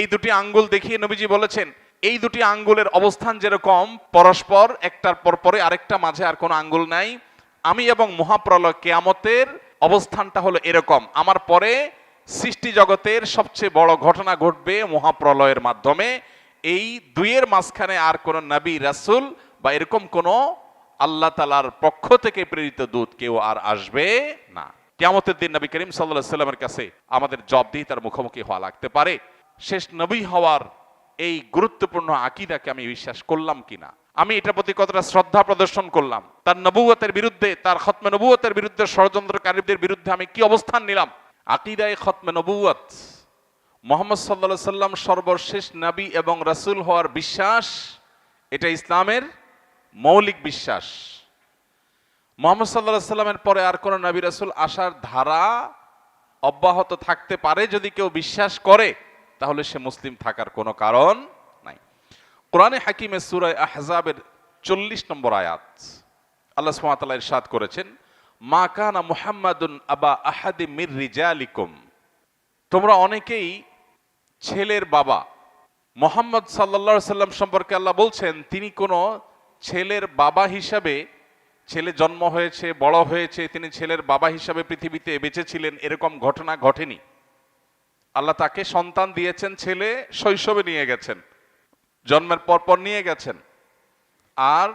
এই দুটি আঙ্গুল দেখিয়ে নবীজি বলেছেন, এই দুটি আঙ্গুলের অবস্থান যেরকম, পরস্পর, একটার পর পরে আরেকটা মাঝে আর কোনো আঙ্গুল নাই। আমি এবং মহাপ্রলয় কেয়ামতের অবস্থানটা হলো এরকম। আমার পরে সৃষ্টি জগতের সবচেয়ে বড় ঘটনা ঘটবে মহাপ্রলয়ের মাধ্যমে। এই দুইয়ের মাঝখানে আর কোনো নবী, রাসূল বা এরকম কোনো আল্লাহ তালার পক্ষ থেকে প্রেরিত দূত কেউ আর আসবে না। কেয়ামতের দিন নবী করিম সাল্লাহ সাল্লামের কাছে আমাদের জব দিয়ে তার মুখোমুখি হওয়া লাগতে পারে। শেষ নবী হওয়ার এই গুরুত্বপূর্ণ আকিদাকে আমি বিশ্বাস করলাম কিনা? আমি এটার প্রতি কতটা শ্রদ্ধা প্রদর্শন করলাম? তার নবুয়তের বিরুদ্ধে, তার খতমে নবুয়তের বিরুদ্ধে, ষড়যন্ত্রকারীদের বিরুদ্ধে আমি কি অবস্থান নিলাম? আকিদায় খতমে নবুয়ত। মোহাম্মদ সাল্লা সাল্লাম সর্বশেষ নবী এবং রাসূল হওয়ার বিশ্বাস, এটা ইসলামের মৌলিক বিশ্বাস। মোহাম্মদ সাল্লাহ সাল্লামের পরে আর কোনো নবী রাসুল আসার ধারা অব্যাহত থাকতে পারে যদি কেউ বিশ্বাস করে। তাহলে সে মুসলিম থাকার কোনো কারণ নাই। কোরআনে হাকিমে সুরায় আহজাবের চল্লিশ নম্বর আয়াত, আল্লাহ সুমাতাল্লাহ ইরশাদ করেছেন, মা কানা মুহাম্মাদুন আবা আহাদি মির রিজালিকুম। তোমরা অনেকেই ছেলের বাবা। মোহাম্মদ সাল্লা সাল্লাম সম্পর্কে আল্লাহ বলছেন, তিনি কোনো ছেলের বাবা হিসাবে, ছেলে জন্ম হয়েছে, বড় হয়েছে, তিনি ছেলের বাবা হিসাবে পৃথিবীতে বেঁচেছিলেন এরকম ঘটনা ঘটেনি। আল্লাহ তাকে সন্তান দিয়েছেন, ছেলে শৈশবে নিয়ে গেছেন, জন্মের পরপর নিয়ে গেছেন। আর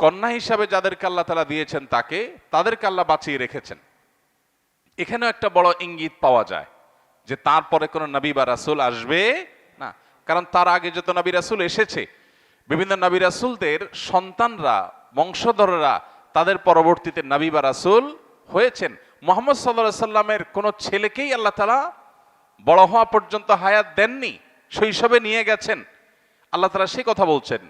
কন্যা হিসাবে যাদেরকে আল্লাহ তালা দিয়েছেন তাকে, তাদেরকে আল্লাহ বাঁচিয়ে রেখেছেন। এখানেও একটা বড় ইঙ্গিত পাওয়া যায় যে তারপরে কোনো নবী বা রাসুল আসবে না। কারণ তার আগে যত নবী রাসুল এসেছে, বিভিন্ন নবী রাসুলদের সন্তানরা, বংশধররা তাদের পরবর্তীতে নবী বা রাসুল হয়েছেন। মোহাম্মদ সাল্লা সাল্লামের কোনো ছেলেকেই আল্লাহ তালা বড় হওয়া পর্যন্ত হায়াত দেননি, শৈশবে নিয়ে গেছেন। আল্লাহ তালা সে কথা বলছেন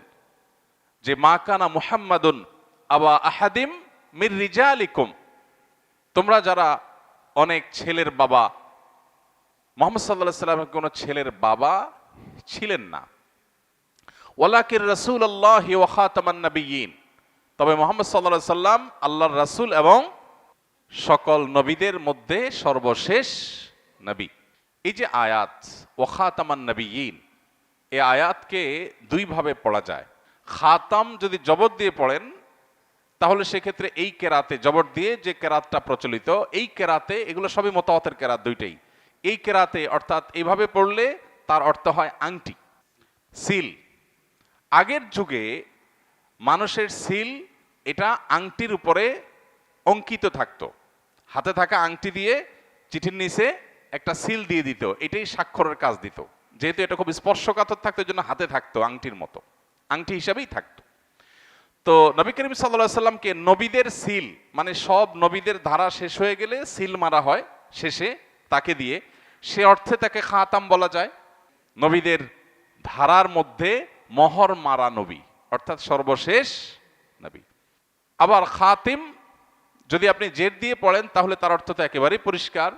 যে, মা কানা মুহাম্মাদুন আবা আহাদিম মির রিজালিকুম। তোমরা যারা অনেক ছেলের বাবা, মোহাম্মদ সাল্লাহ সাল্লামের কোনো ছেলের বাবা ছিলেন না। ওয়ালাকির রসুল আল্লাহ ওয়াখাতামান্নবীন তবে মোহাম্মদ সাল্লাহ সাল্লাম আল্লাহর রাসূল এবং সকল নবীদের মধ্যে সর্বশেষ নবী। এই যে আয়াত ওখাতামান নবীন এই আয়াতকে দুইভাবে পড়া যায়। খাতাম যদি জবর দিয়ে পড়েন, তাহলে সেক্ষেত্রে এই কেরাতে জবর দিয়ে যে কেরাতটা প্রচলিত, এই কেরাতে এগুলো সবই মতামতের কেরাত দুইটাই। এই কেরাতে অর্থাৎ এইভাবে পড়লে তার অর্থ হয় আংটি, সিল। আগের যুগে মানুষের সিল, এটা আংটির উপরে অঙ্কিত থাকতো। হাতে থাকা আংটি দিয়ে চিঠির নিচে একটা সিল দিয়ে দিত, এটাই স্বাক্ষরের কাজ দিত। যেহেতু এটা খুব স্পর্শকাতর থাকতো জন্য হাতে থাকতো, আংটির মতো। আংটি হিসাবেই থাকতো। তো নবী করিম সাল্লাহ সাল্লামকে নবীদের সিল মানে সব নবীদের ধারা শেষ হয়ে গেলে সিল মারা হয় শেষে তাকে দিয়ে। সে অর্থে তাকে খাতাম বলা যায়। নবীদের ধারার মধ্যে মহর মারা নবী, অর্থাৎ সর্বশেষ নবী। আবার খাতিম, যদি আপনি জেদ দিয়ে পড়েন, তাহলে তার অর্থ তো একেবারেই পরিষ্কার।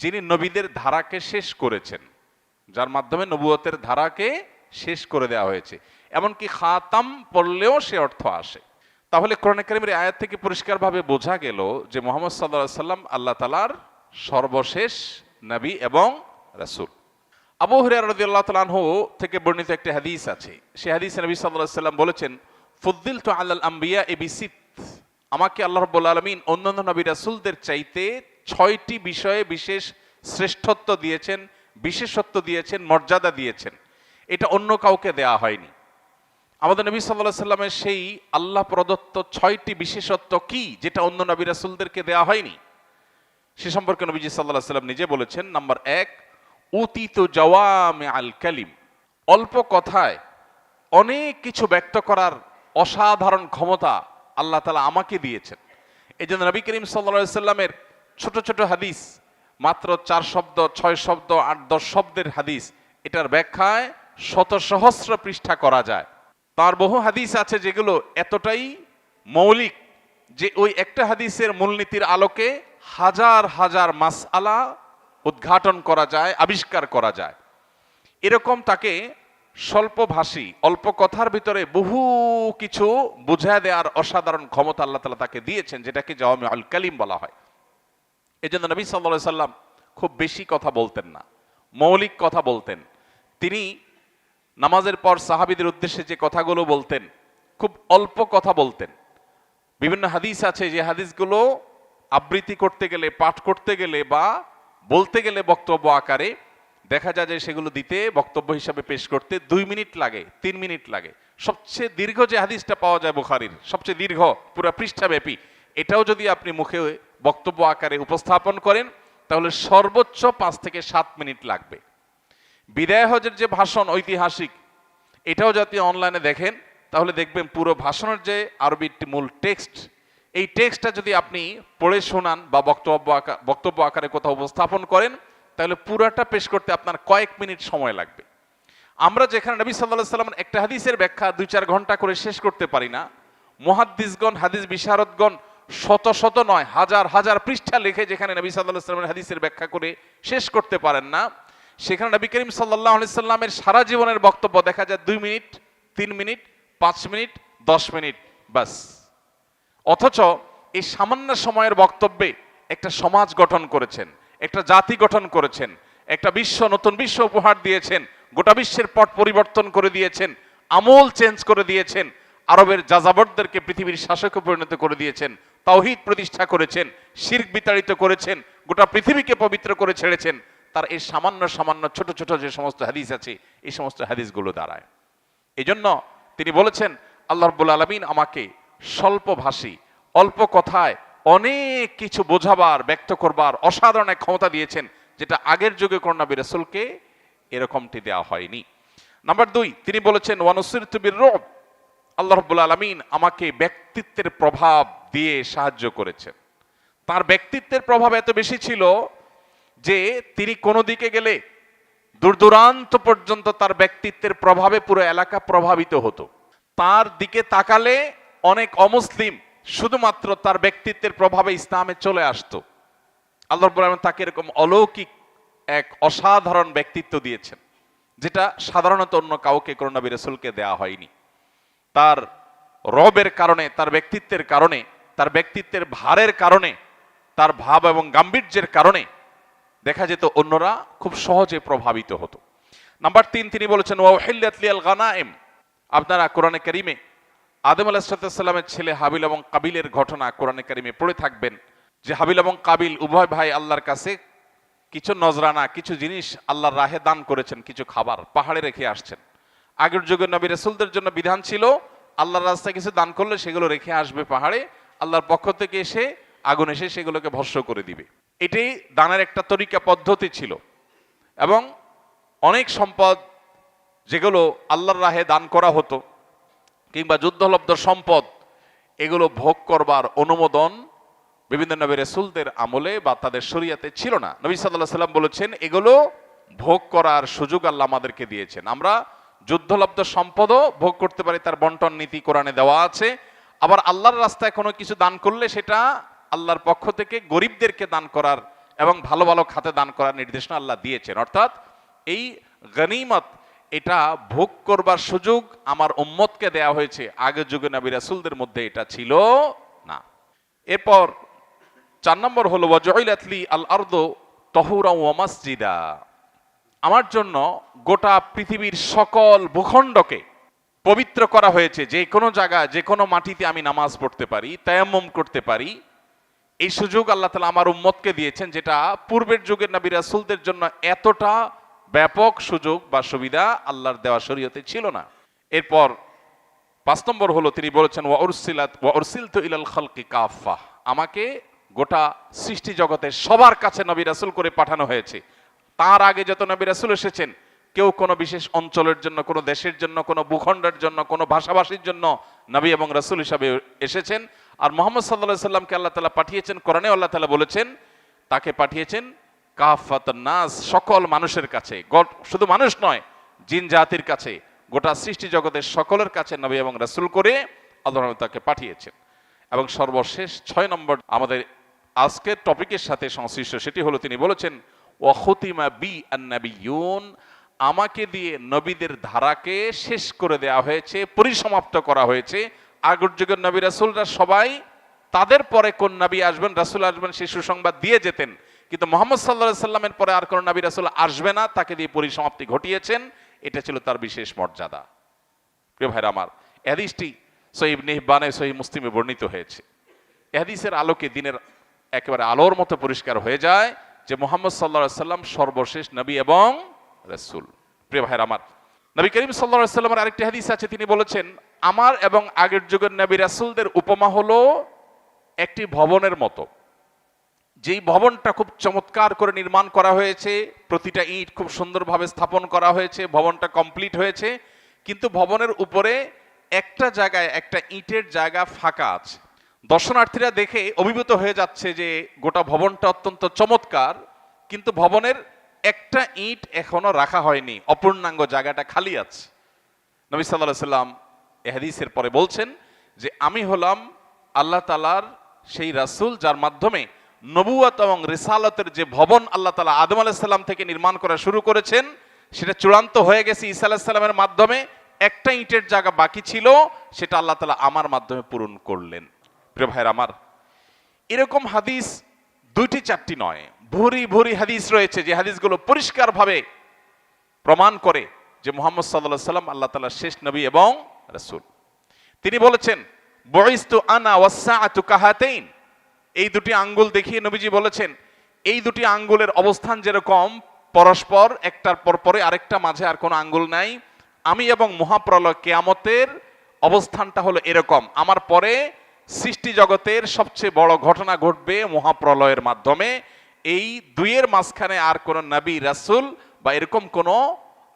যিনি নবীদের ধারাকে শেষ করেছেন, যার মাধ্যমে নবুয়তের ধারাকে শেষ করে দেওয়া হয়েছে, এমনকি খাতাম পড়লেও সে অর্থ আসে। তাহলে কোরআন কারিমের আয়াত থেকে পরিষ্কারভাবে বোঝা গেল যে মোহাম্মদ সাল্লাহ সাল্লাম আল্লাহ তালার সর্বশেষ নবী এবং রাসূল। আবু তাআলা আনহু থেকে বর্ণিত একটি হাদিস আছে। সে হাদিসে নবী আলাইহি সাল্লাম বলেছেন, ফুদ্দিলতু আলাল আম্বিয়া এ বিসিত আমাকে আল্লাহ রাব্বুল আলামিন অন্যান্য নবী রাসুলদের চাইতে ছয়টি বিষয়ে বিশেষ শ্রেষ্ঠত্ব দিয়েছেন, বিশেষত্ব দিয়েছেন, মর্যাদা দিয়েছেন। এটা অন্য কাউকে দেয়া হয়নি। আমাদের নবী সাল্লাহ সাল্লামের সেই আল্লাহ প্রদত্ত ছয়টি বিশেষত্ব কি, যেটা অন্য নবী রাসূলদেরকে দেয়া হয়নি? সে সম্পর্কে নবীজি সাল্লাহ সাল্লাম নিজে বলেছেন, নাম্বার এক, উতিত জওয়ামে আল কালিম। অল্প কথায় অনেক কিছু ব্যক্ত করার অসাধারণ ক্ষমতা আল্লাহ তালা আমাকে দিয়েছেন। এই জন্য নবী করিম সাল্লা সাল্লামের ছোট ছোট হাদিস, মাত্র চার শব্দ, ছয় শব্দ, আট, দশ শব্দের হাদিস, এটার ব্যাখ্যায় শত সহস্র পৃষ্ঠা করা যায়। তার বহু হাদিস আছে যেগুলো এতটাই মৌলিক যে ওই একটা হাদিসের মূলনীতির আলোকে হাজার হাজার মাসআলা উদ্ঘাটন করা যায়, আবিষ্কার করা যায়। এরকম তাকে স্বল্পভাষী, অল্প কথার ভিতরে বহু কিছু বুঝায় দেওয়ার অসাধারণ ক্ষমতা আল্লাহ তালা তাকে দিয়েছেন, যেটাকে জাওয়ামি আল কালিম বলা হয়। এই জন্য নবী সাল্লা সাল্লাম খুব বেশি কথা বলতেন না। মৌলিক কথা বলতেন। তিনি নামাজের পর সাহাবিদের উদ্দেশ্যে যে কথাগুলো বলতেন, খুব অল্প কথা বলতেন। বিভিন্ন হাদিস আছে যে হাদিসগুলো আবৃত্তি করতে গেলে, পাঠ করতে গেলে বা বলতে গেলে বক্তব্য আকারে দেখা যায় যে সেগুলো দিতে, বক্তব্য হিসাবে পেশ করতে দুই মিনিট লাগে, তিন মিনিট লাগে। সবচেয়ে দীর্ঘ যে হাদিসটা পাওয়া যায় বুখারির, সবচেয়ে দীর্ঘ, পুরো পৃষ্ঠাব্যাপী, এটাও যদি আপনি মুখে বক্তব্য আকারে উপস্থাপন করেন, তাহলে সর্বোচ্চ পাঁচ থেকে সাত মিনিট লাগবে। বিদায় হজের যে ভাষণ ঐতিহাসিক, এটাও যদি অনলাইনে দেখেন, তাহলে দেখবেন পুরো ভাষণের যে আরবির মূল টেক্সট, এই টেক্সটটা যদি আপনি পড়ে শোনান বা বক্তব্য বক্তব্য আকারে কোথাও উপস্থাপন করেন, তাহলে পুরাটা পেশ করতে আপনার কয়েক মিনিট সময় লাগবে। আমরা যেখানে নবী সাল্লাহ সাল্লাম একটা হাদিসের ব্যাখ্যা দুই চার ঘণ্টা করে শেষ করতে পারি না, মহাদ্দিসগণ, হাদিস বিশারদগণ শত শত নয়, হাজার হাজার পৃষ্ঠা লিখে যেখানে নবী সাল্লাহ সাল্লামের হাদিসের ব্যাখ্যা করে শেষ করতে পারেন না। সেখানে নবী করিম সাল্লাহ সাল্লামের সারা জীবনের বক্তব্য দেখা যায় দুই মিনিট, তিন মিনিট, পাঁচ মিনিট, দশ মিনিট বাস অথচ এই সামান্য সময়ের বক্তব্যে একটা সমাজ গঠন করেছেন, একটা জাতি গঠন করেছেন, একটা বিশ্ব, নতুন বিশ্ব উপহার দিয়েছেন, গোটা বিশ্বের পট পরিবর্তন করে দিয়েছেন, আমল চেঞ্জ করে দিয়েছেন, আরবের যাযাবরদেরকে পৃথিবীর শাসকে পরিণত করে দিয়েছেন তাওহিদ প্রতিষ্ঠা করেছেন, শির্ক বিতাড়িত করেছেন, গোটা পৃথিবীকে পবিত্র করে ছেড়েছেন, তার এই সামান্য সামান্য ছোট ছোট যে সমস্ত হাদিস আছে, এই সমস্ত হাদিসগুলো দাঁড়ায়। এই জন্য তিনি বলেছেন, আল্লাহ রব্বুল আলমিন আমাকে স্বল্পভাষী অল্প কথায় অনেক কিছু বোঝাবার, ব্যক্ত করবার অসাধারণ এক ক্ষমতা দিয়েছেন, যেটা আগের যুগে করোনা রসুলকে এরকমটি দেওয়া হয়নি। নাম্বার দুই, তিনি বলেছেন ওয়ানুসির তুবির রব। আল্লাহ রব্বুল আলমিন আমাকে ব্যক্তিত্বের প্রভাব দিয়ে সাহায্য করেছেন। তার ব্যক্তিত্বের প্রভাব এত বেশি ছিল যে তিনি কোনো দিকে গেলে দূর দূরান্ত পর্যন্ত তার ব্যক্তিত্বের প্রভাবে পুরো এলাকা প্রভাবিত হতো। তার দিকে তাকালে অনেক অমুসলিম শুধুমাত্র তার ব্যক্তিত্বের প্রভাবে ইসলামে চলে আসতো। আল্লাহ রব্বুল তাকে এরকম অলৌকিক এক অসাধারণ ব্যক্তিত্ব দিয়েছেন, যেটা সাধারণত অন্য কাউকে করোনা রসুলকে দেয়া হয়নি। তার রবের কারণে, তার ব্যক্তিত্বের কারণে তার ব্যক্তিত্বের ভারের কারণে, তার ভাব এবং গাম্ভীর্যের কারণে দেখা যেত অন্যরা খুব সহজে প্রভাবিত হতো। নাম্বার তিন, তিনি বলেছেন আপনারা কোরআনে কারিমে আদম আলাহিসাল্লামের ছেলে হাবিল এবং কাবিলের ঘটনা কোরআনে কারিমে পড়ে থাকবেন, যে হাবিল এবং কাবিল উভয় ভাই আল্লাহর কাছে কিছু নজরানা, কিছু জিনিস আল্লাহর রাহে দান করেছেন, কিছু খাবার পাহাড়ে রেখে আসছেন। আগের যুগে নবী রসুলদের জন্য বিধান ছিল, আল্লাহর রাস্তায় কিছু দান করলে সেগুলো রেখে আসবে পাহাড়ে আল্লাহর পক্ষ থেকে এসে আগুন এসে সেগুলোকে ভস্য করে দিবে। এটাই দানের একটা তরিকা পদ্ধতি ছিল। এবং অনেক সম্পদ যেগুলো আল্লাহর রাহে দান করা হতো কিংবা যুদ্ধলব্ধ সম্পদ, এগুলো ভোগ করবার অনুমোদন বিভিন্ন নবী রসুলদের আমলে বা তাদের শরিয়াতে ছিল না। নবী সাল্লাহ সাল্লাম বলেছেন, এগুলো ভোগ করার সুযোগ আল্লাহ আমাদেরকে দিয়েছেন। আমরা যুদ্ধলব্ধ সম্পদও ভোগ করতে পারি, তার বন্টন নীতি কোরআনে দেওয়া আছে। আবার আল্লাহর রাস্তায় কোনো কিছু দান করলে সেটা আল্লাহর পক্ষ থেকে গরিবদেরকে দান করার এবং ভালো ভালো খাতে দান করার নির্দেশনা আল্লাহ দিয়েছেন। অর্থাৎ এই গনিমত, এটা ভোগ করবার সুযোগ আমার উম্মতকে দেয়া হয়েছে। আগের যুগে নবী রাসুলদের মধ্যে এটা ছিল না। এরপর চার নম্বর হলো ওয়াজইলাতলি আল আর্দ তহুরা ওয়া মসজিদা। আমার জন্য গোটা পৃথিবীর সকল ভূখণ্ডকে পবিত্র করা হয়েছে, যে কোনো জায়গা, যে কোনো মাটিতে আমি নামাজ পড়তে পারি, তায়াম্মম করতে পারি। এই সুযোগ আল্লাহ তালা আমার উম্মতকে দিয়েছেন, যেটা পূর্বের যুগের নবী রাসুলদের জন্য এতটা ব্যাপক সুযোগ বা সুবিধা আল্লাহর দেওয়া শরীয়তে ছিল না। এরপর পাঁচ নম্বর হলো, তিনি বলেছেন, ওয়া উরসিলাত, ওয়া উরসিলতু ইলাল খালকি কাফা আমাকে গোটা সৃষ্টি জগতের সবার কাছে নবী রাসূল করে পাঠানো হয়েছে। তার আগে যত নবী রাসূল এসেছেন কেউ কোনো বিশেষ অঞ্চলের জন্য, কোনো দেশের জন্য, কোনো ভূখণ্ডের জন্য, কোনো ভাষাভাষীর জন্য নবী এবং রাসূল হিসাবে এসেছেন। আর মোহাম্মদ সাল্লাল্লাহু সাল্লামকে আল্লাহ তাআলা পাঠিয়েছেন কোরআনে আল্লাহ তাআলা বলেছেন, তাকে পাঠিয়েছেন কাফাত নাস, সকল মানুষের কাছে শুধু মানুষ নয়, জিন জাতির কাছে, গোটা সৃষ্টি জগতের সকলের কাছে নবী এবং রাসুল করে আল্লাহ তাকে পাঠিয়েছেন। এবং সর্বশেষ ছয় নম্বর আমাদের আজকের টপিকের সাথে সংশ্লিষ্ট সেটি হলো, তিনি বলেছেন ওয়াখতিমা বি আন্নাবিয়ুন আমাকে দিয়ে নবীদের ধারাকে শেষ করে দেওয়া হয়েছে, পরিসমাপ্ত করা হয়েছে। আগর যুগের নবী রাসুলরা সবাই তাদের পরে কোন নবী আসবেন, রাসুল আসবেন সেই সুসংবাদ দিয়ে যেতেন। কিন্তু মোহাম্মদ সাল্লাহ সাল্লামের পরে আর কোন নবী রাসুল আসবে না, তাকে দিয়ে পরিসমাপ্তি ঘটিয়েছেন। এটা ছিল তার বিশেষ মর্যাদা। প্রিয় ভাইরা আমার, এহাদিসটি সহিব নিহবানে সহি মুসলিমে বর্ণিত হয়েছে। এহাদিসের আলোকে দিনের একেবারে আলোর মতো পরিষ্কার হয়ে যায় যে মোহাম্মদ সাল্লা সাল্লাম সর্বশেষ নবী এবং রসুল। প্রিয় ভাইরা আমার, নবী করিম সাল্লা আরেকটি হাদিস আছে, তিনি বলেছেন, আমার এবং আগের যুগের নবী রাসুলদের উপমা হলো একটি ভবনের মতো। যেই ভবনটা খুব চমৎকার করে নির্মাণ করা হয়েছে, প্রতিটা ইট খুব সুন্দরভাবে স্থাপন করা হয়েছে, ভবনটা কমপ্লিট হয়েছে, কিন্তু ভবনের উপরে একটা জায়গায় একটা ইটের জায়গা ফাঁকা আছে। দর্শনার্থীরা দেখে অভিভূত হয়ে যাচ্ছে যে গোটা ভবনটা অত্যন্ত চমৎকার, কিন্তু ভবনের একটা ইট এখনও রাখা হয়নি, অপূর্ণাঙ্গ জায়গাটা খালি আছে। নবী সাল্লাহ সাল্লাম এহাদিসের পরে বলছেন যে, আমি হলাম আল্লাহ তালার সেই রাসূল যার মাধ্যমে নবুয়াত এবং রিসালতের যে ভবন আল্লাহ তালা আদম আলাহিসাল্লাম থেকে নির্মাণ করা শুরু করেছেন, সেটা চূড়ান্ত হয়ে গেছে ঈসা আলাহিসাল্লামের মাধ্যমে। একটা ইটের জায়গা বাকি ছিল, সেটা আল্লাহ তালা আমার মাধ্যমে পূরণ করলেন। প্রিয় ভাইয়ের আমার, এরকম হাদিস দুইটি চারটি নয়। ভুরি ভুরি হাদিস রয়েছে যে হাদিসগুলো পরিষ্কারভাবে প্রমাণ করে যে মোহাম্মদ সাল্লাহ সাল্লাম আল্লাহ তালার শেষ নবী এবং রাসূল। তিনি বলেছেন বয়স্তু আনা ওয়াসসাআতু কাহাতাইন। এই দুটি আঙ্গুল দেখিয়ে নবীজি বলেছেন, এই দুটি আঙ্গুলের অবস্থান যেরকম, পরস্পর একটার পর পরে আরেকটা মাঝে আর কোনো আঙ্গুল নাই। আমি এবং মহাপ্রলয় কেয়ামতের অবস্থানটা হলো এরকম। আমার পরে সৃষ্টি জগতের সবচেয়ে বড় ঘটনা ঘটবে মহাপ্রলয়ের মাধ্যমে। এই দুইয়ের মাঝখানে আর কোন নবী, রাসূল বা এরকম কোন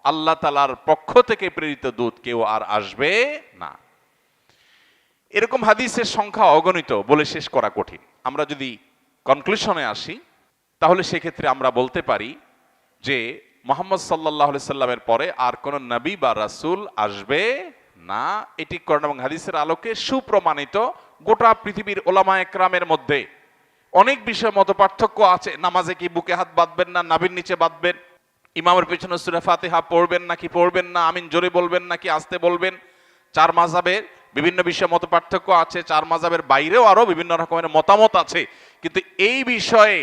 আল্লাহ তালার পক্ষ থেকে প্রেরিত দূত কেউ আর আসবে না। এরকম হাদিসের সংখ্যা অগণিত, বলে শেষ করা কঠিন। আমরা যদি কনক্লুশনে আসি, তাহলে সেক্ষেত্রে আমরা বলতে পারি যে মোহাম্মদ সাল্লাহ সাল্লামের পরে আর কোন নবী বা রাসূল আসবে না। এটি করণ এবং হাদিসের আলোকে সুপ্রমাণিত গোটা পৃথিবীর ওলামা একরামের মধ্যে অনেক বিষয় মত পার্থক্য আছে। নামাজে কি বুকে হাত বাঁধবেন না নাবির নিচে বাঁধবেন? ইমামের পেছনে সুরা ফাতিহা পড়বেন নাকি পড়বেন না? আমিন জোরে বলবেন নাকি আসতে বলবেন? চার মাজাবের বিভিন্ন বিষয়ে মত পার্থক্য আছে। চার মাজাবের বাইরেও আরও বিভিন্ন রকমের মতামত আছে। কিন্তু এই বিষয়ে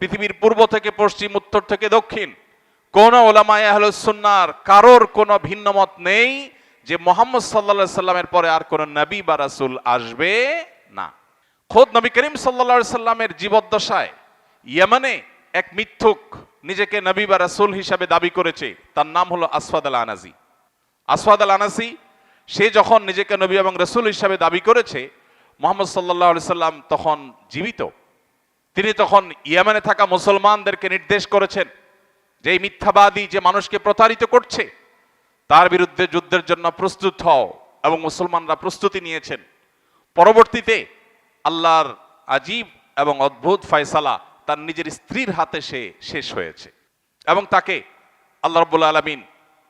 পৃথিবীর পূর্ব থেকে পশ্চিম, উত্তর থেকে দক্ষিণ, কোন ওলামায় আহলুসুন্নার কারোর কোনো ভিন্ন মত নেই যে মোহাম্মদ সাল্লা সাল্লামের পরে আর কোন নবী বা রাসূল আসবে খোদ নবী করিম সাল্লা সাল্লামের জীবদ্দশায় ইয়ামানে এক মিথ্যুক নিজেকে নবী বা রাসূল হিসাবে দাবি করেছে। তার নাম হলো আসফাদ আল আনাজি আসফাদ আল আনাসি সে যখন নিজেকে নবী এবং রসুল হিসাবে দাবি করেছে, মোহাম্মদ সাল্লাহ সাল্লাম তখন জীবিত। তিনি তখন ইয়ামানে থাকা মুসলমানদেরকে নির্দেশ করেছেন যে, এই মিথ্যাবাদী যে মানুষকে প্রতারিত করছে, তার বিরুদ্ধে যুদ্ধের জন্য প্রস্তুত হও এবং মুসলমানরা প্রস্তুতি নিয়েছেন। পরবর্তীতে আল্লাহর আজীব এবং অদ্ভুত ফয়সালা তার নিজের স্ত্রীর হাতে সে শেষ হয়েছে। এবং তাকে আল্লাহ রব্বুল আলমিন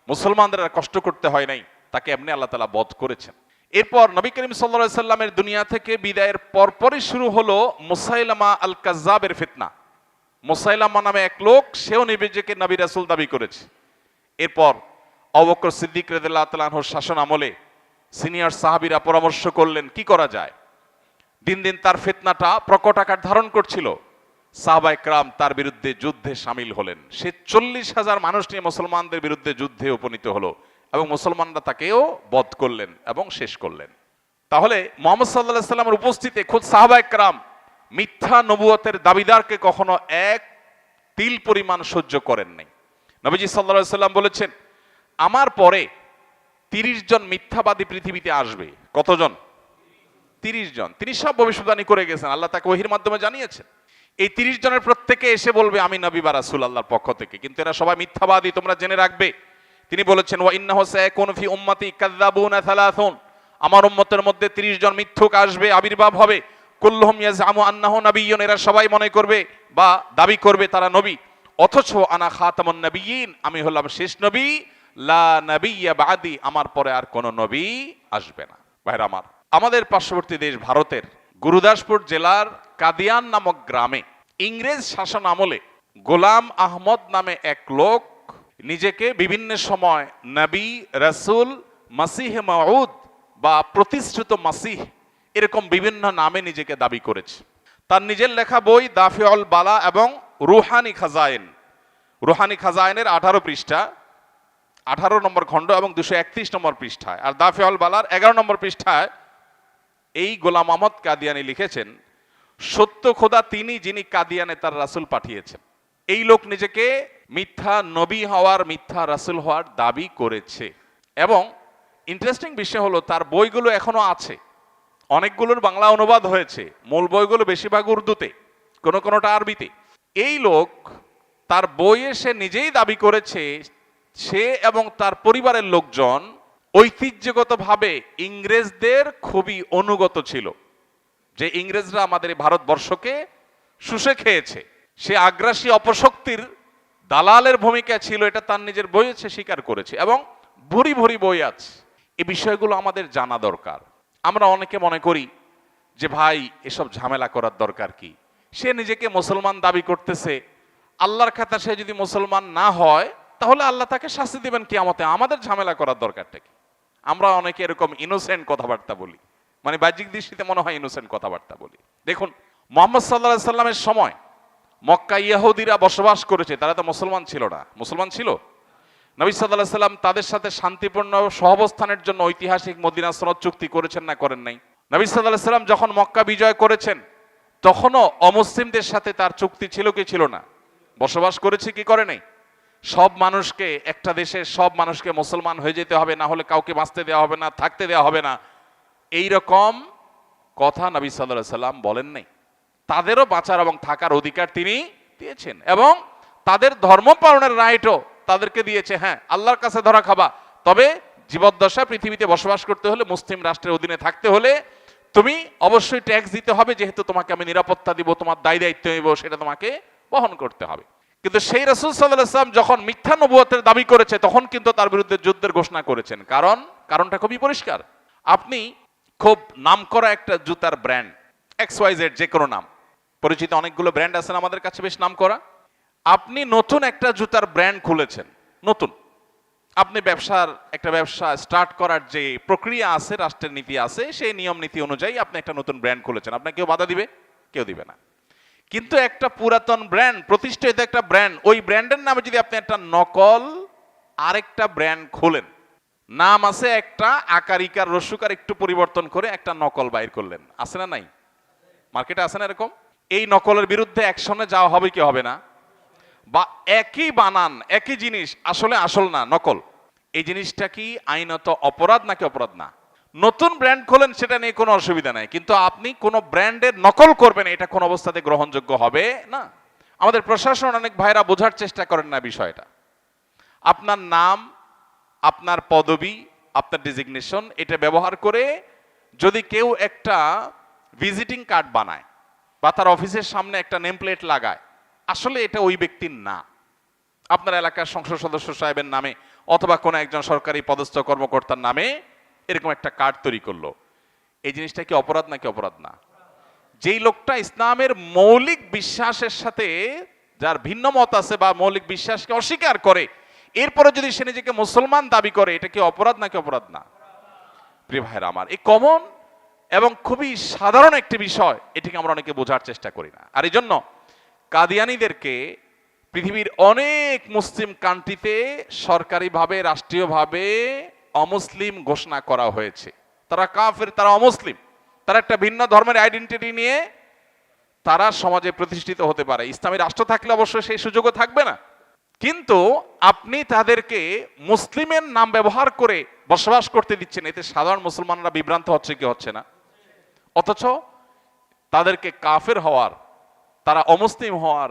মুসলমানদের আর কষ্ট করতে হয় নাই, তাকে এমনি আল্লাহ তালা বধ করেছেন। এরপর নবী করিম সাল্লা সাল্লামের দুনিয়া থেকে বিদায়ের পরপরই শুরু হলো মুসাইলামা আল কাজাবের ফিতনা। মুসাইলামা নামে এক লোক, সেও নিজেকে নবী রাসুল দাবি করেছে। এরপর অবকর সিদ্দিক রেদুল্লাহ তালাহর শাসন আমলে সিনিয়র সাহাবিরা পরামর্শ করলেন, কি করা যায়? দিন দিন তার ফেতনাটা প্রকট আকার ধারণ করছিল। সাহবা একরাম তার বিরুদ্ধে যুদ্ধে সামিল হলেন। সে চল্লিশ হাজার মানুষ নিয়ে মুসলমানদের বিরুদ্ধে যুদ্ধে উপনীত হলো এবং মুসলমানরা তাকেও বধ করলেন এবং শেষ করলেন। তাহলে মোহাম্মদ সাল্লাহ সাল্লামের উপস্থিতি খোদ সাহবা একরাম মিথ্যা নবুয়তের দাবিদারকে কখনো এক তিল পরিমাণ সহ্য করেন নাই। নবীজি সাল্লাহ সাল্লাম বলেছেন, আমার পরে তিরিশ জন মিথ্যাবাদী পৃথিবীতে আসবে। কতজন? তিরিশ জন, তিনি সব ভবিষ্যৎবাণী করে গেছেন, আল্লাহ তাকে ওহির মাধ্যমে জানিয়েছেন। এই তিরিশ জনের প্রত্যেকে এসে বলবে, আমি নবী বা রাসুল আল্লাহর পক্ষ থেকে। কিন্তু এরা সবাই মিথ্যাবাদী, তোমরা জেনে রাখবে। তিনি বলেছেন, ওয়া ইন্নাহু সায়াকুনু ফি উম্মতি কাযাবুনা সালাসুন। আমার উম্মতের মধ্যে 30 জন মিথ্যুক আসবে, আবির্ভাব হবে। কুল্লুহুম ইয়াজআমু আন্নাহু নাবিয়্যুন, এরা সবাই মনে করবে বা দাবি করবে, তারা নবী। অথচ আনা খাতামুন নবিয়্যিন, আমি হলাম শেষ নবী, লা নাবিয়্যা বাদি, আমার পরে আর কোন নবী আসবে না। ভাইরা আমার আমাদের পার্শ্ববর্তী দেশ ভারতের গুরুদাসপুর জেলার কাদিয়ান নামক গ্রামে ইংরেজ শাসন আমলে গোলাম আহমদ নামে এক লোক নিজেকে বিভিন্ন সময় নবী, রাসূল, মাসিহ মাউদ বা প্রতিষ্ঠিত মাসিহ এরকম বিভিন্ন নামে নিজেকে দাবি করেছে। তার নিজের লেখা বই দাফিউল বালা এবং রুহানি খাজায়েন রুহানি খাজায়েনের আঠারো পৃষ্ঠা, আঠারো নম্বর খণ্ড এবং দুশো একত্রিশ নম্বর পৃষ্ঠায়। আর দাফিয়াল বালার এগারো নম্বর পৃষ্ঠায় এই গোলাম আহমদ কাদিয়ানি লিখেছেন, সত্য খোদা তিনি যিনি কাদিয়ানে তার রাসুল পাঠিয়েছেন। এই লোক নিজেকে মিথ্যা নবী হওয়ার মিথ্যা রাসূল হওয়ার দাবি করেছে। এবং ইন্টারেস্টিং বিষয় হলো, তার বইগুলো এখনও আছে। অনেকগুলোর বাংলা অনুবাদ হয়েছে, মূল বইগুলো বেশিরভাগ উর্দুতে, কোনো কোনোটা আরবিতে। এই লোক তার বইয়ে সে নিজেই দাবি করেছে, সে এবং তার পরিবারের লোকজন ঐতিহ্যগতভাবে ইংরেজদের খুবই অনুগত ছিল যে ইংরেজরা আমাদের ভারতবর্ষকে শুষে খেয়েছে। সে আগ্রাসী অপশক্তির দালালের ভূমিকা ছিল, এটা তার নিজের বইয়ে সে স্বীকার করেছে, এবং ভরি ভরি বই আছে। এই বিষয়গুলো আমাদের জানা দরকার। আমরা অনেকে মনে করি যে, ভাই, এসব ঝামেলা করার দরকার কি? সে নিজেকে মুসলমান দাবি করতেছে, আল্লাহর খাতা সে যদি মুসলমান না হয়, তাহলে আল্লাহ তাকে শাস্তি দিবেন কিয়ামতে। আমাদের ঝামেলা করার দরকারটা কি? আমরা অনেকে এরকম ইনোসেন্ট কথাবার্তা বলি। মানে বাহ্যিক দৃষ্টিতে মনে হয় ইনোসেন্ট কথাবার্তা বলি। দেখুন, মোহাম্মদ সাল্লাহ সাল্লামের সময় মক্কা ইয়াহুদিরা বসবাস করেছে, তারা তো মুসলমান ছিল না। মুসলমান ছিল? নবী সাল্লাহ সাল্লাম তাদের সাথে শান্তিপূর্ণ সহাবস্থানের জন্য ঐতিহাসিক মদিনা সনদ চুক্তি করেছেন না করেন নাই? নবী সাল্লাহ সাল্লাম যখন মক্কা বিজয় করেছেন, তখনও অমুসলিমদের সাথে তার চুক্তি ছিল কি ছিল না? বসবাস করেছে কি করে নাই? সব মানুষকে, একটা দেশের সব মানুষকে মুসলমান হয়ে যেতে হবে, না হলে কাউকে বাঁচতে দেওয়া হবে না, থাকতে দেওয়া হবে না। এই রকম কথা নবী সাল্লাহ সাল্লাম বলেন নাই। তাদেরও বাঁচার এবং থাকার অধিকার তিনি দিয়েছেন এবং তাদের ধর্ম পালনের রাইটও তাদেরকে দিয়েছে। হ্যাঁ আল্লাহর কাছে ধরা খাবা। তবে জীবদ্দশা পৃথিবীতে বসবাস করতে হলে, মুসলিম রাষ্ট্রের অধীনে থাকতে হলে তুমি অবশ্যই ট্যাক্স দিতে হবে, যেহেতু তোমাকে আমি নিরাপত্তা দিব, তোমার দায় দায়িত্ব নেব, সেটা তোমাকে বহন করতে হবে। কিন্তু সেই রসুল সাল্লাম যখন মিথ্যা নবুয়তের দাবি করেছে, তখন কিন্তু তার বিরুদ্ধে যুদ্ধের ঘোষণা করেছেন। কারণ, কারণটা খুবই পরিষ্কার। আপনি খুব নামকরা একটা জুতার ব্র্যান্ড এক্স ওয়াই জেড যে কোনো নাম, পরিচিত অনেকগুলো ব্র্যান্ড আছেন আমাদের কাছে বেশ নাম করা আপনি নতুন একটা জুতার ব্র্যান্ড খুলেছেন, নতুন। আপনি ব্যবসার, একটা ব্যবসা স্টার্ট করার যে প্রক্রিয়া আছে, রাষ্ট্রের নীতি আছে, সেই নিয়ম নীতি অনুযায়ী আপনি একটা নতুন ব্র্যান্ড খুলেছেন। আপনাকে কেউ বাধা দিবে? কেউ দিবে না। কিন্তু একটা পুরাতন ব্র্যান্ড প্রতিষ্ঠিত একটা ব্র্যান্ড ওই ব্র্যান্ডের নামে যদি আপনি একটা নকল আরেকটা ব্র্যান্ড খোলেন, নাম আছে একটা আকারিকার রস্যুকার একটু পরিবর্তন করে একটা নকল বাইর করলেন, আছে না নাই? মার্কেটে আছে না এরকম? এই নকলের বিরুদ্ধে অ্যাকশনে যাওয়া হবে কি হবে না? বা একই বানান, একই জিনিস, আসলে আসল না, নকল। এই জিনিসটা কি আইনত অপরাধ নাকি অপরাধ না? নতুন ব্র্যান্ড খোলেন, সেটা নিয়ে কোনো অসুবিধা নাই। কিন্তু আপনি কোনো ব্র্যান্ডের নকল করবেন, এটা কোন অবস্থাতে গ্রহণযোগ্য হবে না। আমাদের প্রশাসন অনেক ভাইরা বোঝার চেষ্টা করেন না বিষয়টা। আপনার নাম, আপনার পদবি, আপনার ডিজিগনেশন এটা ব্যবহার করে যদি কেউ একটা ভিজিটিং কার্ড বানায় বা তার অফিসের সামনে একটা নেম প্লেট লাগায়, আসলে এটা ওই ব্যক্তির না। আপনার এলাকার সংসদ সদস্য সাহেবের নামে অথবা কোনো একজন সরকারি পদস্থ কর্মকর্তার নামে এরকম একটা কার্ড তৈরি করল। এই জিনিসটা কি অপরাধ নাকি অপরাধ না? যেই লোকটা ইসলামের মৌলিক বিশ্বাসের সাথে যার ভিন্ন মত আছে বা মৌলিক বিশ্বাসকে অস্বীকার করে, এরপরে যদি সে নিজেকে মুসলমান দাবি করে, এটা কি অপরাধ নাকি অপরাধ না? প্রিয় ভাইরা আমার, এই কমন এবং খুবই সাধারণ একটি বিষয়, এটিকে আমরা অনেকে বোঝার চেষ্টা করি না। আর এই জন্য কাদিয়ানিদেরকে পৃথিবীর অনেক মুসলিম কান্ট্রিতে সরকারিভাবে, রাষ্ট্রীয়ভাবে অমুসলিম ঘোষণা করা হয়েছে। তারা কাফের, তারা অমুসলিম। তারা একটা ভিন্ন ধর্মের আইডেন্টিটি নিয়ে তারা সমাজে প্রতিষ্ঠিত হতে পারে। ইসলামী রাষ্ট্র থাকলে অবশ্যই সেই সুযোগও থাকবে না। কিন্তু আপনি তাদেরকে মুসলিমের নাম ব্যবহার করে বসবাস করতে দিচ্ছেন। এতে সাধারণ মুসলমানরা বিভ্রান্ত হচ্ছে কি হচ্ছে না? অথচ তাদেরকে কাফের হওয়ার, তারা অমুসলিম হওয়ার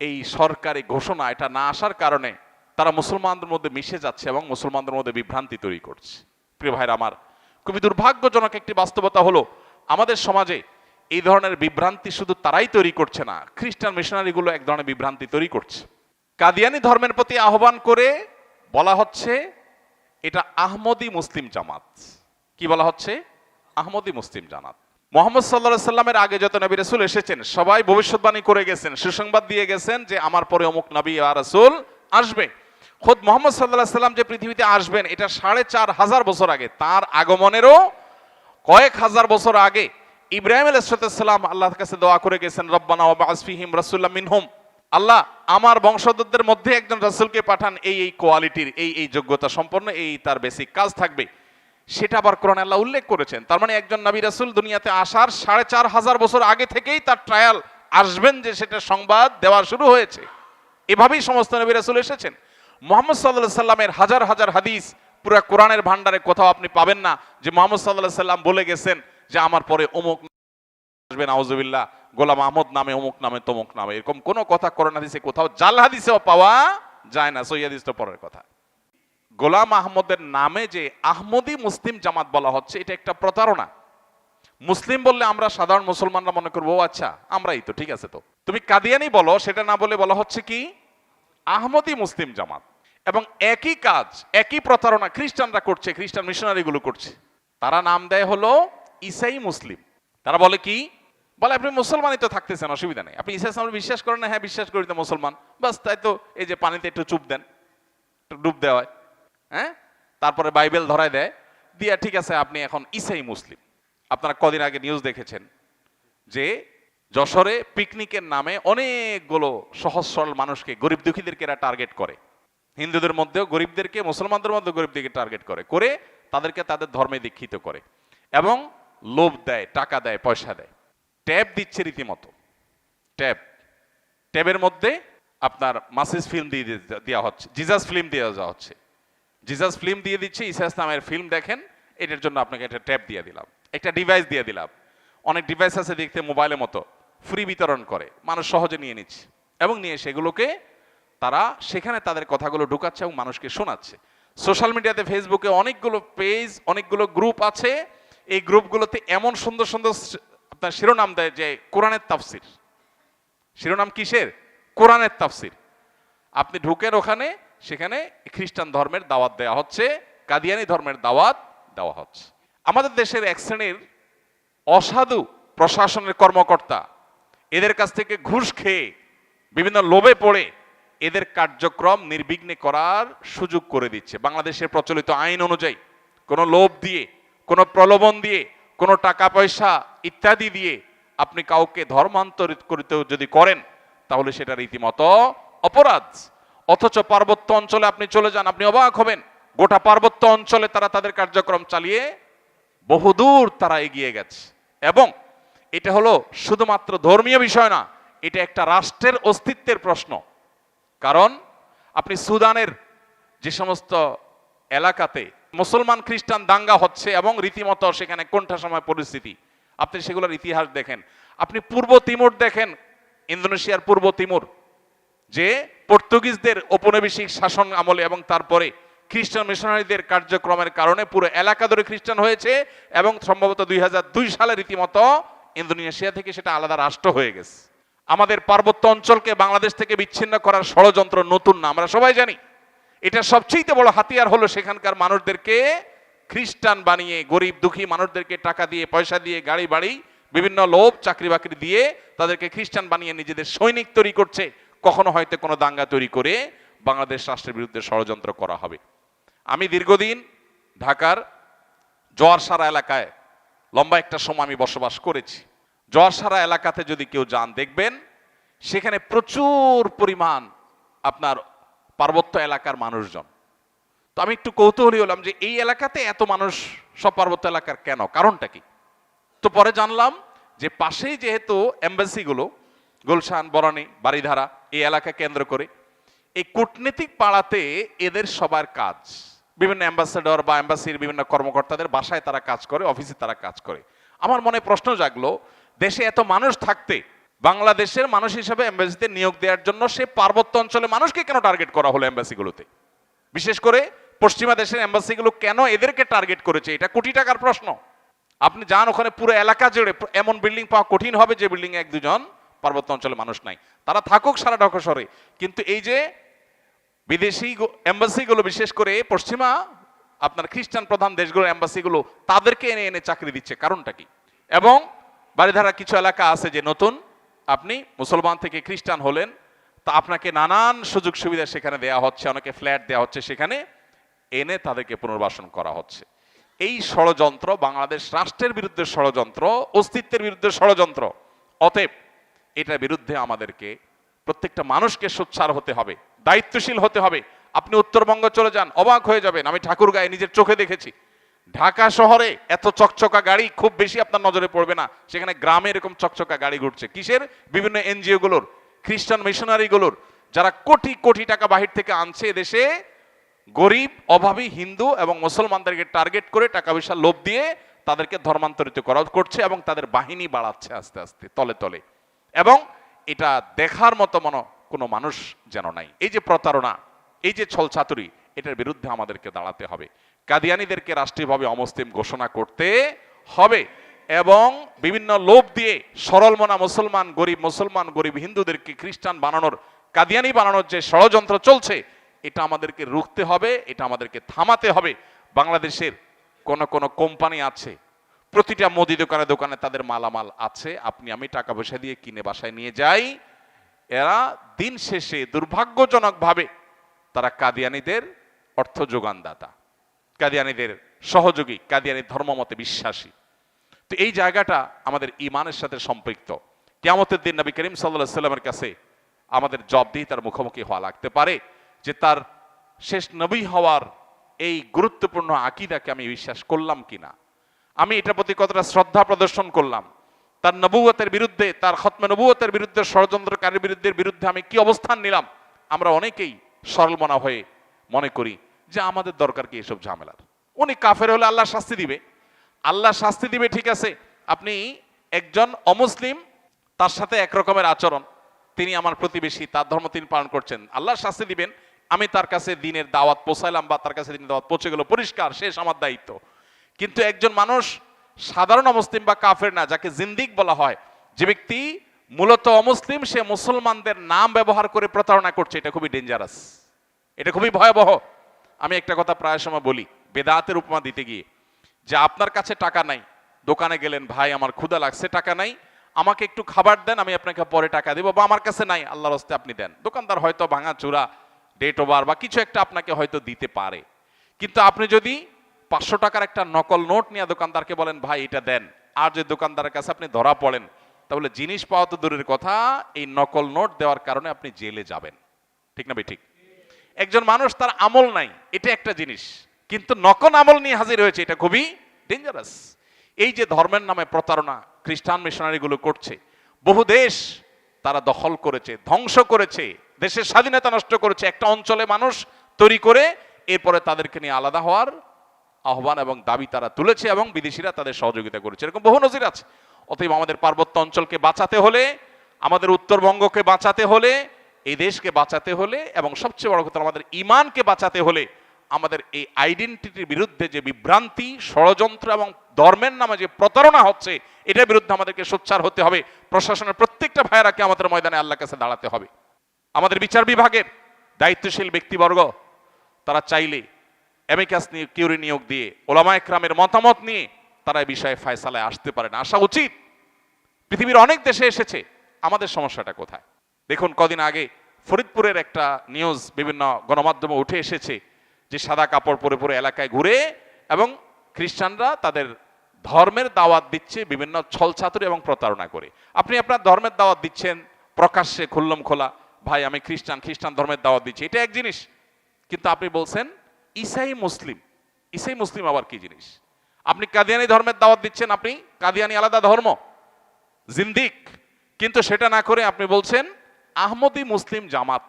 এই সরকারি ঘোষণা, এটা না আসার কারণে তারা মুসলমানদের মধ্যে মিশে যাচ্ছে এবং মুসলমানদের মধ্যে বিভ্রান্তি তৈরি করছে। প্রিয় ভাইরা আমার, খুবই দুর্ভাগ্যজনক একটি বাস্তবতা হলো, আমাদের সমাজে এই ধরনের বিভ্রান্তি শুধু তারাই তৈরি করছে না, খ্রিস্টান মিশনারিগুলো এক ধরনের বিভ্রান্তি তৈরি করছে। কাদিয়ানি ধর্মের প্রতি আহ্বান করে বলা হচ্ছে, এটা আহমদি মুসলিম জামাত। কি বলা হচ্ছে? আহমদি মুসলিম জামাত। মোহাম্মদ সাল্লাহ সাল্লামের আগে যত নবী রসুল এসেছেন, সবাই ভবিষ্যৎবাণী করে গেছেন, সুসংবাদ দিয়ে গেছেন যে, আমার পরে অমুক নবী আর রসুল আসবে। খোদ মোহাম্মদ সাল্লাহ সাল্লাম যে পৃথিবীতে আসবেন, এটা সাড়ে চার হাজার বছর আগে, তার আগমনেরও কয়েক হাজার বছর আগে ইব্রাহিম আলাইসালাম আল্লাহর কাছে দোয়া করে গেছেন, রব্বানা ওয়া বাসফিহিম রাসূলুল্লাহ মিনহুম। আল্লাহ আমার বংশধরদের মধ্যে একজন রাসূলকে পাঠান, এই এই কোয়ালিটির, এই এই যোগ্যতা সম্পন্ন, এই তার বেসিক কাজ থাকবে। সেটা আবার কোরআন আল্লাহ উল্লেখ করেছেন, তার মানে একজন নবী রাসুল দুনিয়াতে আসার সাড়ে চার হাজার বছর আগে থেকেই তার ট্রায়াল আসবেন যে সেটা সংবাদ দেওয়া শুরু হয়েছে। এভাবেই সমস্ত নবী রাসুল এসেছেন। মোহাম্মদ সাল্লাহ সাল্লামের হাজার হাজার হাদিস পুরা কোরআনের ভান্ডারে কোথাও আপনি পাবেন না যে মোহাম্মদ সাল্লাহ সাল্লাম বলে গেছেন যে আমার পরে অমুক আসবেন আউজুবিল্লাহ গোলাম আহমদ নামে, অমুক নামে, তমুক নামে। এরকম কোনো কথা কোরআন হাদিসে কোথাও, জাল হাদিসেও পাওয়া যায় না সই হাদিস তো পরের কথা। গোলাম আহমদের নামে যে আহমদি মুসলিম জামাত বলা হচ্ছে, এটা একটা প্রতারণা। মুসলিম বললে আমরা সাধারণ মুসলমানরা মনে করব আচ্ছা আমরাই তো, ঠিক আছে তো। তুমি কাদিয়ানি বলো, সেটা না বলে বলা হচ্ছে কি? আহমদি মুসলিম জামাত। এবং একই কাজ, একই প্রতারণা খ্রিস্টানরা করছে, খ্রিস্টান মিশনারিগুলো করছে। তারা নাম দেয় হলো ইসাই মুসলিম। তারা বলে কি? বলে, আপনি মুসলমানই তো থাকতেছেন, অসুবিধা নেই। আপনি ইসা ইসলাম বিশ্বাস করেন না? হ্যাঁ বিশ্বাস করি তো মুসলমান। বাস, তাই তো, এই যে পানিতে একটু চুপ দেন, একটু ডুব দেওয়া হয়? হ্যাঁ তারপরে বাইবেল ধরায় দেয়, দিয়া, ঠিক আছে, আপনি এখন ইসাই মুসলিম। আপনারা কদিন আগে নিউজ দেখেছেন যে যশোরে পিকনিকের নামে অনেকগুলো সহজ সরল মানুষকে, গরিব দুঃখীদেরকে এরা টার্গেট করে। হিন্দুদের মধ্যেও গরিবদেরকে, মুসলমানদের মধ্যে গরিবদেরকে টার্গেট করে করে তাদেরকে তাদের ধর্মে দীক্ষিত করে এবং লোভ দেয়, টাকা দেয়, পয়সা দেয়। ট্যাব দিচ্ছে রীতিমতো। ট্যাব। ট্যাবের মধ্যে আপনার মাসিস ফিল্ম দিয়ে দেওয়া হচ্ছে জিজাস ফিল্ম দিয়ে দেওয়া হচ্ছে। জিজাস ফিল্ম দিয়ে দিচ্ছে ইসা ইসলামের ফিল্ম দেখেন, এটার জন্য আপনাকে একটা ট্যাব দিয়ে দিলাম, একটা ডিভাইস দিয়ে দিলাম। অনেক ডিভাইস আছে দেখতে মোবাইলের মতো ফ্রি বিতরণ করে, মানুষ সহজে নিয়ে নিচ্ছে এবং নিয়ে সেগুলোকে তারা সেখানে তাদের কথাগুলো ঢুকাচ্ছে এবং মানুষকে শোনাচ্ছে। সোশ্যাল মিডিয়াতে ফেসবুকে অনেকগুলো পেজ অনেকগুলো গ্রুপ আছে। এই গ্রুপগুলোতে এমন সুন্দর সুন্দর আপনার শিরোনাম দেয় যে কোরআনের তাফসির। শিরোনাম কিসের? কোরআনের তাফসির। আপনি ঢুকেন ওখানে, সেখানে খ্রিস্টান ধর্মের দাওয়াত দেওয়া হচ্ছে, কাদিয়ানি ধর্মের দাওয়াত দেওয়া হচ্ছে। আমাদের দেশের এক শ্রেণির অসাধু প্রশাসনের কর্মকর্তা, এদের কাছ থেকে ঘুষ খেয়ে, বিভিন্ন লোভে পড়ে এদের কার্যক্রম নির্বিঘ্নে করার সুযোগ করে দিচ্ছে। বাংলাদেশের প্রচলিত আইন অনুযায়ী কোনো লোভ দিয়ে, কোনো প্রলোভন দিয়ে, কোনো টাকা পয়সা ইত্যাদি দিয়ে আপনি কাউকে ধর্মান্তরিত করিতে যদি করেন, তাহলে সেটা রীতিমতো অপরাধ। অথচ পার্বত্য অঞ্চলে আপনি চলে যান, আপনি অবাক হবেন। গোটা পার্বত্য অঞ্চলে তারা তাদের কার্যক্রম চালিয়ে বহুদূর তারা এগিয়ে গেছে। এবং এটা হলো শুধুমাত্র ধর্মীয় বিষয় না, এটা একটা রাষ্ট্রের অস্তিত্বের প্রশ্ন। কারণ আপনি সুদানের যে সমস্ত এলাকাতে মুসলমান খ্রিস্টান দাঙ্গা হচ্ছে এবং রীতিমতো সেখানে কোনটা সময় পরিস্থিতি, আপনি সেগুলোর ইতিহাস দেখেন। আপনি পূর্ব তিমুর দেখেন, ইন্দোনেশিয়ার পূর্ব তিমুর, যে পর্তুগিজদের ঔপনিবেশিক শাসন আমলে এবং তারপরে খ্রিস্টান মিশনারিদের কার্যক্রমের কারণে পুরো এলাকা ধরে খ্রিস্টান হয়েছে এবং সম্ভবত দুই হাজার দুই সালে রীতিমতো ইন্দোনেশিয়া থেকে সেটা আলাদা রাষ্ট্র হয়ে গেছে। আমাদের পার্বত্য অঞ্চলকে বাংলাদেশ থেকে বিচ্ছিন্ন করার ষড়যন্ত্র নতুন না, আমরা সবাই জানি। এটা সবচেয়ে বড় হাতিয়ার হলো সেখানকার মানুষদেরকে খ্রিস্টান বানিয়ে, গরিব দুঃখী মানুষদেরকে টাকা দিয়ে, পয়সা দিয়ে, গাড়ি বাড়ি, বিভিন্ন লোভ, চাকরি বাকরি দিয়ে তাদেরকে খ্রিস্টান বানিয়ে নিজেদের সৈনিক তৈরি করছে। কখনো হয়তো কোনো দাঙ্গা তৈরি করে বাংলাদেশ রাষ্ট্রের বিরুদ্ধে ষড়যন্ত্র করা হবে। আমি দীর্ঘদিন ঢাকার জোয়ারসারা এলাকায় লম্বা একটা সময় আমি বসবাস করেছি। জোয়ারসারা এলাকাতে যদি কেউ যান, দেখবেন সেখানে প্রচুর পরিমাণ আপনার পার্বত্য এলাকার মানুষজন। তো আমি একটু কৌতূহলী হলাম যে এই এলাকাতে এত মানুষ সব পার্বত্য এলাকার কেন? কারণটা কি? তো পরে জানলাম যে পাশেই যেহেতু এম্বাসিগুলো, গুলশান বরণী বাড়িধারা এই এলাকা কেন্দ্র করে, এই কূটনীতিক পাড়াতে এদের সবার কাজ, বিভিন্ন অ্যাম্বাসেডর বা অ্যাম্বাসির বিভিন্ন কর্মকর্তাদের বাসায় তারা কাজ করে, অফিসে তারা কাজ করে। আমার মনে প্রশ্ন জাগলো দেশে এত মানুষ থাকতে, বাংলাদেশের মানুষ হিসেবে এম্বাসিতে নিয়োগ দেওয়ার জন্য সে পার্বত্য অঞ্চলে মানুষকে কেন টার্গেট করা হলো এম্বাসিগুলোতে? বিশেষ করে পশ্চিমা দেশের এম্বাসিগুলো কেন এদেরকে টার্গেট করেছে? এটা কোটি টাকার প্রশ্ন। আপনি যান ওখানে পুরো এলাকা জুড়ে এমন বিল্ডিং পাওয়া কঠিন হবে যে বিল্ডিং এক দুজন পার্বত্য অঞ্চলে মানুষ নাই। তারা থাকুক সারা ঢাকা শহরে। কিন্তু এই যে বিদেশি এম্বাসিগুলো, বিশেষ করে পশ্চিমা, আপনার খ্রিস্টান প্রধান দেশগুলোর এম্বাসিগুলো তাদেরকে এনে এনে চাকরি দিচ্ছে, কারণটা কি? এবং বাড়িধারা কিছু এলাকা আছে যে নতুন, আপনি মুসলমান থেকে খ্রিস্টান হলেন, তা আপনাকে নানান সুযোগ সুবিধা সেখানে দেওয়া হচ্ছে, অনেকে ফ্ল্যাট দেওয়া হচ্ছে সেখানে, এনে তাদেরকে পুনর্বাসন করা হচ্ছে। এই ষড়যন্ত্র বাংলাদেশ রাষ্ট্রের বিরুদ্ধে ষড়যন্ত্র, অস্তিত্বের বিরুদ্ধে ষড়যন্ত্র, অতএব এটার বিরুদ্ধে আমাদেরকে প্রত্যেকটা মানুষকে সোচ্চার হতে হবে, দায়িত্বশীল হতে হবে। আপনি উত্তরবঙ্গ চলে যান, অবাক হয়ে যাবেন, আমি ঠাকুর গায়ে নিজের চোখে দেখেছি। ঢাকা শহরে এত চকচকা গাড়ি খুব বেশি আপনার নজরে পড়বে না। সেখানে গ্রামে এরকম চকচকা গাড়ি ঘুরছে। কিসের? বিভিন্ন এনজিও গুলোর খ্রিস্টান মিশনারি গুলোর যারা কোটি কোটি টাকা বাহির থেকে আনছে দেশে গরিব, অভাবী, হিন্দু এবং মুসলমানদেরকে টার্গেট করে টাকা পয়সা লোভ দিয়ে তাদেরকে ধর্মান্তরিত করা করছে এবং তাদের বাহিনী বাড়াচ্ছে আস্তে আস্তে, তলে তলে। এবং এটা দেখার মতো মনো কোনো মানুষ যেন নাই। এই যে প্রতারণা, এই যে ছলছাতুরি, এটার বিরুদ্ধে আমাদেরকে দাঁড়াতে হবে। কাদিয়ানিদেরকে রাষ্ট্রীয়ভাবে অমুসলিম ঘোষণা করতে হবে এবং বিভিন্ন লোভ দিয়ে সরল মনা মুসলমান, গরিব মুসলমান, গরিব হিন্দুদেরকে খ্রিস্টান বানানোর, কাদিয়ানি বানানোর যে ষড়যন্ত্র চলছে, এটা আমাদেরকে রুখতে হবে, এটা আমাদেরকে থামাতে হবে। বাংলাদেশের কোন কোন কোম্পানি আছে, প্রতিটা মুদি দোকানে দোকানে তাদের মালামাল আছে, আপনি আমি টাকা পয়সা দিয়ে কিনে বাসায় নিয়ে যাই। এরা দিন শেষে দুর্ভাগ্যজনকভাবে তারা কাদিয়ানিদের অর্থ যোগানদাতা। কাদিয়ানিদের সহযোগী, কাদিয়ানি ধর্মমতে বিশ্বাসী। তো এই জায়গাটা আমাদের ইমানের সাথে সম্পৃক্ত। কেয়ামতের দিন নবী করিম সাল্লাহ সাল্লামের কাছে আমাদের জব দিয়ে তার মুখোমুখি হওয়া লাগতে পারে, যে তার শেষ নবী হওয়ার এই গুরুত্বপূর্ণ আকিদাকে আমি বিশ্বাস করলাম কিনা। আমি এটার প্রতি কতটা শ্রদ্ধা প্রদর্শন করলাম? তার নবুয়তের বিরুদ্ধে, তার খতমে নবুয়তের বিরুদ্ধে, ষড়যন্ত্রকারীর বিরুদ্ধে বিরুদ্ধে আমি কি অবস্থান নিলাম? আমরা অনেকেই সরল মনা হয়ে মনে করি যে আমাদের দরকার কি এসব ঝামেলার? উনি কাফের হলে আল্লাহ শাস্তি দিবে। আল্লাহ শাস্তি দিবে, ঠিক আছে। আপনি একজন অমুসলিম, তার সাথে একরকমের আচরণ। তিনি আমার প্রতিবেশী, তার ধর্ম তিনি পালন করছেন। আল্লাহ শাস্তি দিবেন। আমি তার কাছে দিনের দাওয়াত পৌঁছাইলাম বা তার কাছে দিনের দাওয়াত পৌঁছে গেল, পরিষ্কার, শেষ আমার দায়িত্ব। কিন্তু একজন মানুষ সাধারণ অমুসলিম বা কাফের না, যাকে জিন্দিক বলা হয়, যে ব্যক্তি মূলত অমুসলিম, সে মুসলমানদের নাম ব্যবহার করে প্রতারণা করছে, এটা খুবই ডেঞ্জারাস এটা খুবই ভয়াবহ। আমি একটা কথা প্রায় সময় বলি, বেদাতের উপমা দিতে গিয়ে, যে আপনার কাছে টাকা নাই, দোকানে গেলেন, ভাই, আমার ক্ষুধা লাগছে, টাকা নাই, আমাকে একটু খাবার দেন, আমি আপনাকে পরে টাকা দেবো, বা, আমার কাছে নাই, আল্লাহর হস্তে আপনি দেন। দোকানদার হয়তো ভাঙা চূড়া ডেট ওভার বা, কিছু একটা আপনাকে হয়তো দিতে পারে। কিন্তু আপনি যদি পাঁচশো টাকার একটা নকল নোট নিয়ে দোকানদারকে বলেন, ভাই, এটা দেন। আর যে দোকানদারের কাছে আপনি ধরা পড়েন, তাহলে জিনিস পাওয়া তো দূরের কথা, এই নকল নোট দেওয়ার কারণে আপনি জেলে যাবেন। ঠিক না ভাই? ঠিক। একজন মানুষ তার আমল নাই, এটা একটা জিনিস। কিন্তু নকল আমল নিয়ে হাজির হয়েছে, এটা খুবই ডেঞ্জারাস এই যে ধর্মের নামে প্রতারণা, খ্রিস্টান মিশনারিগুলো করছে, বহু দেশ তারা দখল করেছে, ধ্বংস করেছে, দেশের স্বাধীনতা নষ্ট করেছে। একটা অঞ্চলে মানুষ তৈরি করে, এরপরে তাদেরকে নিয়ে আলাদা হওয়ার আহ্বান এবং দাবি তারা তুলেছে এবং বিদেশিরা তাদের সহযোগিতা করেছে। এরকম বহু নজির আছে। অতএব আমাদের পার্বত্য অঞ্চলকে বাঁচাতে হলে, আমাদের উত্তরবঙ্গকে বাঁচাতে হলে এই দেশকে বাঁচাতে হলে এবং সবচেয়ে বড় কথা আমাদের ইমানকে বাঁচাতে হলে আমাদের এই আইডেন্টিটির বিরুদ্ধে যে বিভ্রান্তি, ষড়যন্ত্র এবং ধর্মের নামে যে প্রতারণা হচ্ছে, এটার বিরুদ্ধে আমাদেরকে সোচ্চার হতে হবে। প্রশাসনের প্রত্যেকটা ভাইয়েরাকে আমাদের ময়দানে আল্লাহ কাছে দাঁড়াতে হবে। আমাদের বিচার বিভাগের দায়িত্বশীল ব্যক্তিবর্গ, তারা চাইলে এমিকাস নিয়ে কিউরি নিয়োগ দিয়ে, ওলামা একরামের মতামত নিয়ে তারা এই বিষয়ে ফায়সালায় আসতে পারে না। আসা উচিত। পৃথিবীর অনেক দেশে এসেছে। আমাদের সমস্যাটা কোথায়? দেখুন, কদিন আগে ফরিদপুরের একটা নিউজ বিভিন্ন গণমাধ্যমে উঠে এসেছে যে সাদা কাপড় পরে পরে এলাকায় ঘুরে এবং খ্রিস্টানরা তাদের ধর্মের দাওয়াত দিচ্ছে বিভিন্ন ছলছাতুরি এবং প্রতারণা করে। আপনি আপনার ধর্মের দাওয়াত দিচ্ছেন, প্রকাশ্যে খুল্লম খোলা, ভাই, আমি খ্রিস্টান খ্রিস্টান ধর্মের দাওয়াত দিচ্ছি। এটা এক জিনিস। কিন্তু আপনি বলছেন ইসাই মুসলিম। ইসাই মুসলিম আবার কি জিনিস? আপনি কাদিয়ানি ধর্মের দাওয়াত দিচ্ছেন, আপনি কাদিয়ানি আলাদা ধর্ম, জিন্দিক। কিন্তু সেটা না করে আপনি বলছেন আহমদি মুসলিম জামাত।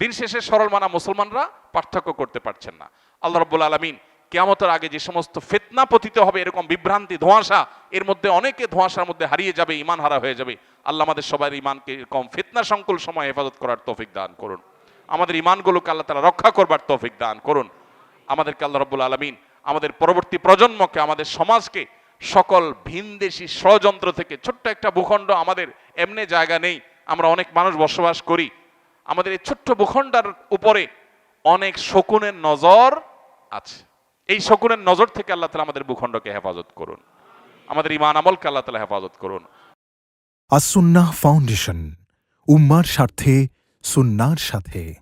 দিন শেষে সরল মানা মুসলমানরা পার্থক্য করতে পারছেন না। আল্লাহ রব্বুল আলমিন কেয়ামতের আগে যে সমস্ত ফেতনা পতিত হবে, এরকম বিভ্রান্তি, ধোঁয়াশা, এর মধ্যে অনেকে ধোঁয়াশার মধ্যে হারিয়ে যাবে ইমান হারা হয়ে যাবে। আল্লাহ আমাদের সবার ইমানকে এরকম ফেতনা সংকুল সময় হেফাজত করার তৌফিক দান করুন। আমাদের ইমানগুলোকে আল্লাহ তালা রক্ষা করবার তৌফিক দান করুন। আমাদেরকে আল্লাহ রব্বুল আলমিন আমাদের পরবর্তী প্রজন্মকে, আমাদের সমাজকে সকল ভিনদেশি ষড়যন্ত্র থেকে ছোট্ট একটা ভূখণ্ড আমাদের এমনি জায়গা নেই। আমরা অনেক মানুষ বসবাস করি। আমাদের এই ছোট্ট ভূখণ্ডার উপরে অনেক শকুনের নজর আছে। এই শকুনের নজর থেকে আল্লাহ তালা আমাদের ভূখণ্ডকে হেফাজত করুন। আমাদের ইমান আমলকে আল্লাহ তালা হেফাজত করুন। আসুন্না ফাউন্ডেশন, উম্মার স্বার্থে, সুন্নার সাথে।